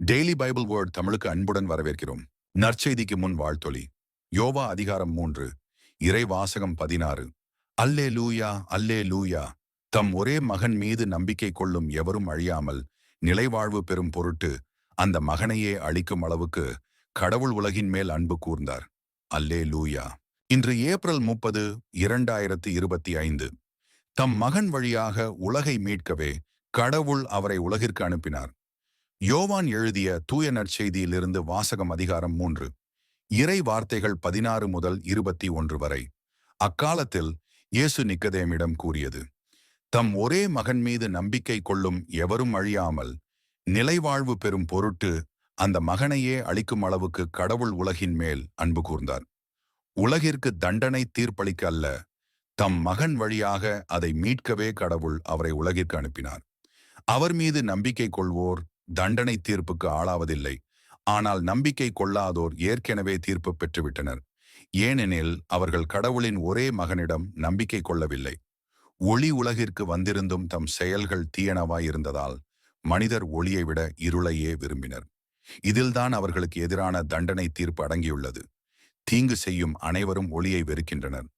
Daily Bible word தமிழுக்கு அன்புடன் வரவேற்கிறோம். நற்செய்திக்கு முன் வாழ்த்தொலி. யோவா அதிகாரம் மூன்று இறை வாசகம் பதினாறு. அல்லே லூயா அல்லே லூயா தம் ஒரே மகன் மீது நம்பிக்கை கொள்ளும் எவரும் அழியாமல் நிலைவாழ்வு பெறும் பொருட்டு அந்த மகனையே அளிக்கும் அளவுக்கு கடவுள் உலகின் மேல் அன்பு கூர்ந்தார். அல்லே லூயா இன்று ஏப்ரல் முப்பது இரண்டாயிரத்து இருபத்தி ஐந்து. தம் மகன் வழியாக உலகை மீட்கவே கடவுள் அவரை உலகிற்கு அனுப்பினார். யோவான் எழுதிய தூய நற்செய்தியிலிருந்து வாசகம் அதிகாரம் மூன்று. இறை வார்த்தைகள் பதினாறு முதல் இருபத்தி ஒன்று வரை. அக்காலத்தில் இயேசு நிக்கதேமிடம் கூறியது தம் ஒரே மகன் மீது நம்பிக்கை கொள்ளும் எவரும் அழியாமல் நிலைவாழ்வு பெறும் பொருட்டு அந்த மகனையே அளிக்கும் அளவுக்கு கடவுள் உலகின் மேல் அன்பு கூர்ந்தார். உலகிற்கு தண்டனை தீர்ப்பளிக்க அல்ல தம் மகன் வழியாக அதை மீட்கவே கடவுள் அவரை உலகிற்கு அனுப்பினார். அவர் மீது நம்பிக்கை கொள்வோர் தண்டனை தீர்ப்புக்கு ஆளாவதில்லை. ஆனால் நம்பிக்கை கொள்ளாதோர் ஏற்கனவே தீர்ப்பு பெற்றுவிட்டனர். ஏனெனில் அவர்கள் கடவுளின் ஒரே மகனிடம் நம்பிக்கை கொள்ளவில்லை. ஒளி உலகிற்கு வந்திருந்தும் தம் செயல்கள் தீயனவாயிருந்ததால் மனிதர் ஒளியை விட இருளையே விரும்பினர். இதில்தான் அவர்களுக்கு எதிரான தண்டனை தீர்ப்பு அடங்கியுள்ளது. தீங்கு செய்யும் அனைவரும் ஒளியை வெறுக்கின்றனர்.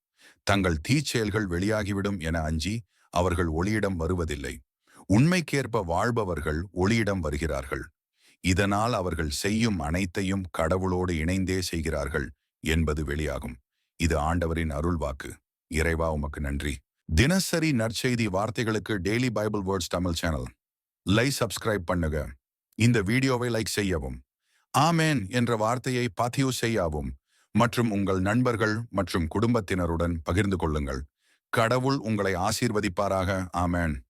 தங்கள் தீச்செயல்கள் வெளியாகிவிடும் என அஞ்சி அவர்கள் ஒளியிடம் வருவதில்லை. உண்மைக்கேற்ப வாழ்பவர்கள் ஒளியிடம் வருகிறார்கள். இதனால் அவர்கள் செய்யும் அனைத்தையும் கடவுளோடு இணைந்தே செய்கிறார்கள் என்பது வெளியாகும். இது ஆண்டவரின் அருள்வாக்கு. இறைவா உமக்கு நன்றி. தினசரி நற்செய்தி வார்த்தைகளுக்கு daily Bible words Tamil channel. லை சப்ஸ்கிரைப் பண்ணுங்க இந்த வீடியோவை லைக் செய்யவும். ஆமேன் என்ற வார்த்தையை பதிவு செய்யவும். மற்றும் உங்கள் நண்பர்கள் மற்றும் குடும்பத்தினருடன் பகிர்ந்து கொள்ளுங்கள். கடவுள் உங்களை ஆசீர்வதிப்பாராக. ஆமேன்.